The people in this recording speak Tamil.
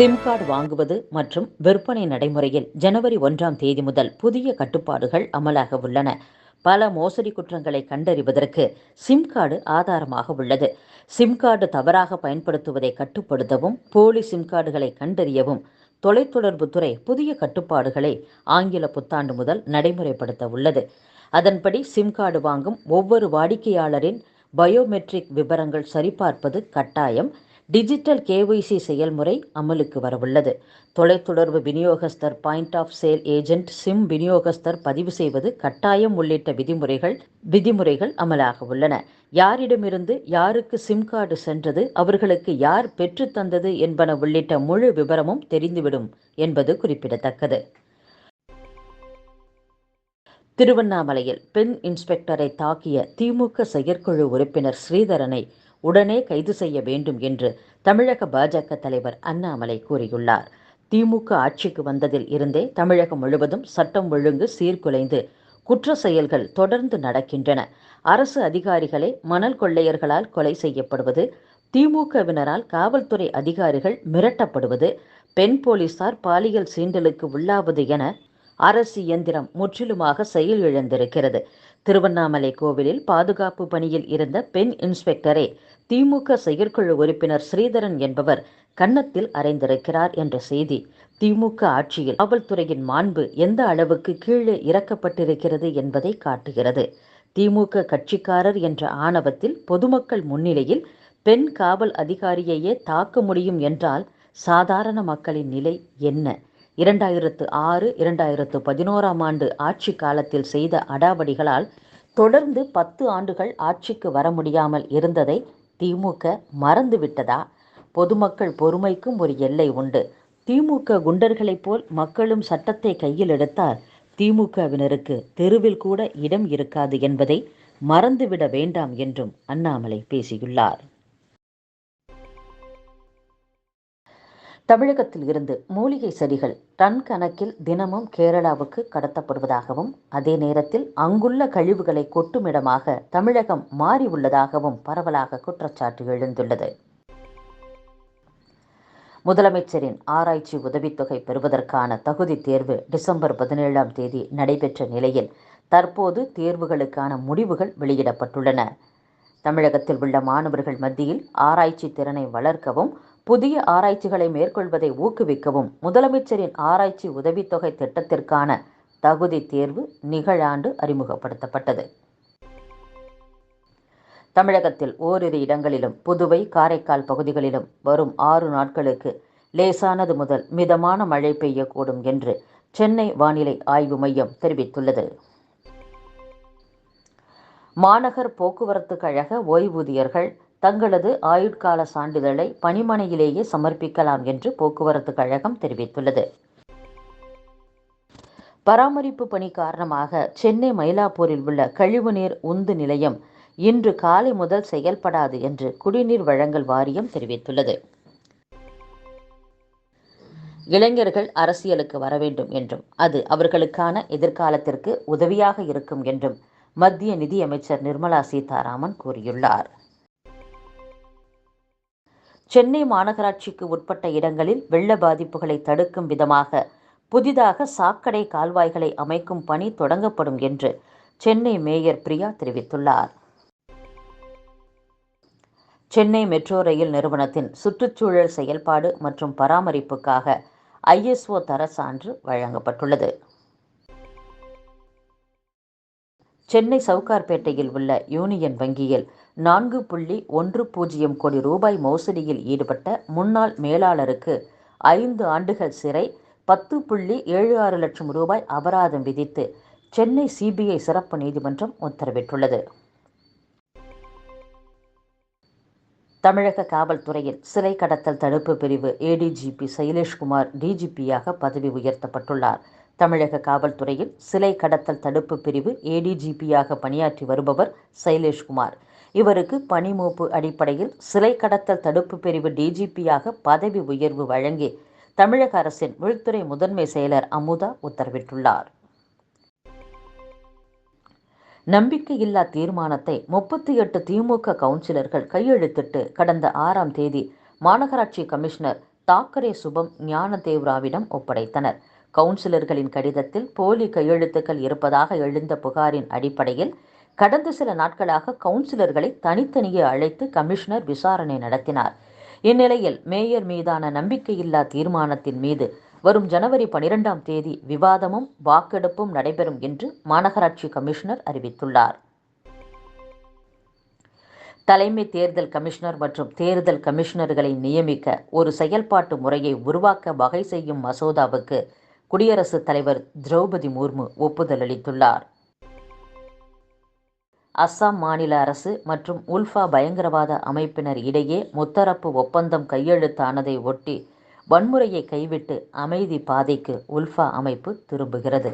சிம் கார்டு வாங்குவது மற்றும் விற்பனை நடைமுறையில் ஜனவரி ஒன்றாம் தேதி முதல் புதிய கட்டுப்பாடுகள் அமலாக உள்ளன. பல மோசடி குற்றங்களை கண்டறிவதற்கு சிம் கார்டு ஆதாரமாக உள்ளது. சிம் கார்டு தவறாக பயன்படுத்துவதை கட்டுப்படுத்தவும் போலி சிம் கார்டுகளை கண்டறியவும் தொலைத்தொடர்புத்துறை புதிய கட்டுப்பாடுகளை ஆங்கில புத்தாண்டு முதல் நடைமுறைப்படுத்த உள்ளது. அதன்படி சிம் கார்டு வாங்கும் ஒவ்வொரு வாடிக்கையாளரின் பயோமெட்ரிக் விவரங்கள் சரிபார்ப்பது கட்டாயம். டிஜிட்டல் கேஒய்சி செயல்முறை அமலுக்கு வரவுள்ளது. தொலைத்தொடர்பு விநியோகஸ்தர் point of sale agent SIM விநியோகஸ்தர் பதிவு செய்வது கட்டாயம் உள்ளிட்ட விதிமுறைகள் விதிமுறைகள் அமலாக உள்ளன. யாரிடமிருந்து யாருக்கு சிம் கார்டு சென்றது அவர்களுக்கு யார் பெற்று தந்தது என்பன உள்ளிட்ட முழு விவரமும் தெரிந்துவிடும் என்பது குறிப்பிடத்தக்கது. திருவண்ணாமலையில் பெண் இன்ஸ்பெக்டரை தாக்கிய திமுக செயற்குழு உறுப்பினர் ஸ்ரீதரனை உடனே கைது செய்ய வேண்டும் என்று தமிழக பாஜக தலைவர் அண்ணாமலை கூறியுள்ளார். திமுக ஆட்சிக்கு வந்ததில் இருந்தே தமிழகம் முழுவதும் சட்டம் ஒழுங்கு சீர்குலைந்து குற்ற செயல்கள் தொடர்ந்து நடக்கின்றன. அரசு அதிகாரிகளை மணல் கொள்ளையர்களால் கொலை செய்யப்படுவது திமுகவினரால் காவல்துறை அதிகாரிகள் மிரட்டப்படுவது பெண் போலீசார் பாலியல் சீண்டலுக்கு உள்ளாவது என அரசு இயந்திரம் முற்றிலுமாக செயலிழந்திருக்கிறது. திருவண்ணாமலை கோவிலில் பாதுகாப்பு பணியில் இருந்த பெண் இன்ஸ்பெக்டரை திமுக செயற்குழு உறுப்பினர் ஸ்ரீதரன் என்பவர் கன்னத்தில் அறைந்திருக்கிறார் என்ற செய்தி. திமுக ஆட்சியில் காவல்துறையின் மாண்பு எந்த அளவுக்கு கீழே இறக்கப்பட்டிருக்கிறது என்பதை காட்டுகிறது. திமுக கட்சிக்காரர் என்ற ஆணவத்தில் பொதுமக்கள் முன்னிலையில் பெண் காவல் அதிகாரியையே தாக்க முடியும் என்றால் சாதாரண மக்களின் நிலை என்ன? இரண்டாயிரத்து ஆறு இரண்டாயிரத்து பதினோராம் ஆண்டு ஆட்சி காலத்தில் செய்த அடாவடிகளால் தொடர்ந்து பத்து ஆண்டுகள் ஆட்சிக்கு வர முடியாமல் இருந்ததை திமுக மறந்துவிட்டதா பொதுமக்கள் பொறுமைக்கும் ஒரு எல்லை உண்டு. திமுக குண்டர்களைப் போல் மக்களும் சட்டத்தை கையில் எடுத்தால் திமுகவினருக்கு தெருவில் கூட இடம் இருக்காது என்பதை மறந்துவிட வேண்டாம் என்றும் அண்ணாமலை பேசியுள்ளார். தமிழகத்தில் இருந்து மூலிகை செடிகள் டன் கணக்கில் தினமும் கேரளாவுக்கு கடத்தப்படுவதாகவும் அதே நேரத்தில் அங்குள்ள கழிவுகளை கொட்டுமிடமாக தமிழகம் மாறி உள்ளதாகவும் பரவலாக குற்றச்சாட்டு எழுந்துள்ளது. முதலமைச்சரின் ஆராய்ச்சி உதவித்தொகை பெறுவதற்கான தகுதி தேர்வு டிசம்பர் பதினேழாம் தேதி நடைபெற்ற நிலையில் தற்போது தேர்வுகளுக்கான முடிவுகள் வெளியிடப்பட்டுள்ளன. தமிழகத்தில் உள்ள மாணவர்கள் மத்தியில் ஆராய்ச்சி திறனை வளர்க்கவும் புதிய ஆராய்ச்சிகளை மேற்கொள்வதை ஊக்குவிக்கவும் முதலமைச்சரின் ஆராய்ச்சி உதவித்தொகை திட்டத்திற்கான தகுதி தேர்வு நிகழாண்டு அறிமுகப்படுத்தப்பட்டது. தமிழகத்தில் ஓரிரு இடங்களிலும் புதுவை காரைக்கால் பகுதிகளிலும் வரும் ஆறு நாட்களுக்கு லேசானது முதல் மிதமான மழை பெய்யக்கூடும் என்று சென்னை வானிலை ஆய்வு மையம் தெரிவித்துள்ளது. மாநகர் போக்குவரத்து கழக ஓய்வூதியர்கள் தங்களது ஆயுட்கால சான்றிதழை பணிமனையிலேயே சமர்ப்பிக்கலாம் என்று போக்குவரத்து கழகம் தெரிவித்துள்ளது. பராமரிப்பு பணி காரணமாக சென்னை மயிலாப்பூரில் உள்ள கழிவுநீர் உந்து நிலையம் இன்று காலை முதல் செயல்படாது என்று குடிநீர் வழங்கல் வாரியம் தெரிவித்துள்ளது. இளைஞர்கள் அரசியலுக்கு வர வேண்டும் என்றும் அது அவர்களுக்கான எதிர்காலத்திற்கு உதவியாக இருக்கும் என்றும் மத்திய நிதியமைச்சர் நிர்மலா சீதாராமன் கூறியுள்ளார். சென்னை மாநகராட்சிக்கு உட்பட்ட இடங்களில் வெள்ள பாதிப்புகளை தடுக்கும் விதமாக புதிதாக சாக்கடை கால்வாய்களை அமைக்கும் பணி தொடங்கப்படும் என்று சென்னை மேயர் பிரியா தெரிவித்துள்ளார். சென்னை மெட்ரோ ரயில் நிறுவனத்தின் சுற்றுச்சூழல் செயல்பாடு மற்றும் பராமரிப்புக்காக ஐஎஸ்ஓ தர சான்று வழங்கப்பட்டுள்ளது. சென்னை சவுகார்பேட்டையில் உள்ள யூனியன் வங்கியில் நான்கு புள்ளி ஒன்று பூஜ்ஜியம் கோடி ரூபாய் மோசடியில் ஈடுபட்ட முன்னாள் மேலாளருக்கு ஐந்து ஆண்டுகள் சிறை பத்து புள்ளி ஏழு ஆறு லட்சம் ரூபாய் அபராதம் விதித்து சென்னை சிபிஐ சிறப்பு நீதிமன்றம் உத்தரவிட்டுள்ளது. தமிழக காவல்துறையில் சிறை கடத்தல் தடுப்பு பிரிவு ஏடிஜிபி சைலேஷ்குமார் டிஜிபியாக பதவி உயர்த்தப்பட்டுள்ளார். தமிழக காவல்துறையில் சிலை கடத்தல் தடுப்பு பிரிவு ஏடிஜிபியாக பணியாற்றி வருபவர் சைலேஷ்குமார். இவருக்கு பணிமூப்பு அடிப்படையில் சிலை கடத்தல் தடுப்பு பிரிவு டிஜிபியாக பதவி உயர்வு வழங்கி தமிழக அரசின் உள்துறை முதன்மை செயலர் அமுதா உத்தரவிட்டுள்ளார். நம்பிக்கையில்லா தீர்மானத்தை முப்பத்தி எட்டு திமுக கவுன்சிலர்கள் கையெழுத்திட்டு கடந்த ஆறாம் தேதி மாநகராட்சி கமிஷனர் தாக்கரே சுபம் ஞானதேவ்ராவிடம் ஒப்படைத்தனர். கவுன்சிலர்களின் கடிதத்தில் போலி கையெழுத்துக்கள் இருப்பதாக எழுந்த புகாரின் அடிப்படையில் கடந்த சில நாட்களாக கவுன்சிலர்களை தனித்தனியே அழைத்து கமிஷனர் விசாரணை நடத்தினார். இந்நிலையில் மேயர் மீதான நம்பிக்கையில்லா தீர்மானத்தின் மீது வரும் ஜனவரி பனிரெண்டாம் தேதி விவாதமும் வாக்கெடுப்பும் நடைபெறும் என்று மாநகராட்சி கமிஷனர் அறிவித்துள்ளார். தலைமை தேர்தல் கமிஷனர் மற்றும் தேர்தல் கமிஷனர்களை நியமிக்க ஒரு செயல்பாட்டு முறையை உருவாக்க வகை செய்யும் மசோதாவுக்கு குடியரசுத் தலைவர் திரௌபதி முர்மு ஒப்புதல் அளித்துள்ளார். அஸ்ஸாம் மாநில அரசு மற்றும் உல்ஃபா பயங்கரவாத அமைப்பினர் இடையே முத்தரப்பு ஒப்பந்தம் கையெழுத்தானதை ஒட்டி வன்முறையை கைவிட்டு அமைதி பாதைக்கு உல்ஃபா அமைப்பு திரும்புகிறது.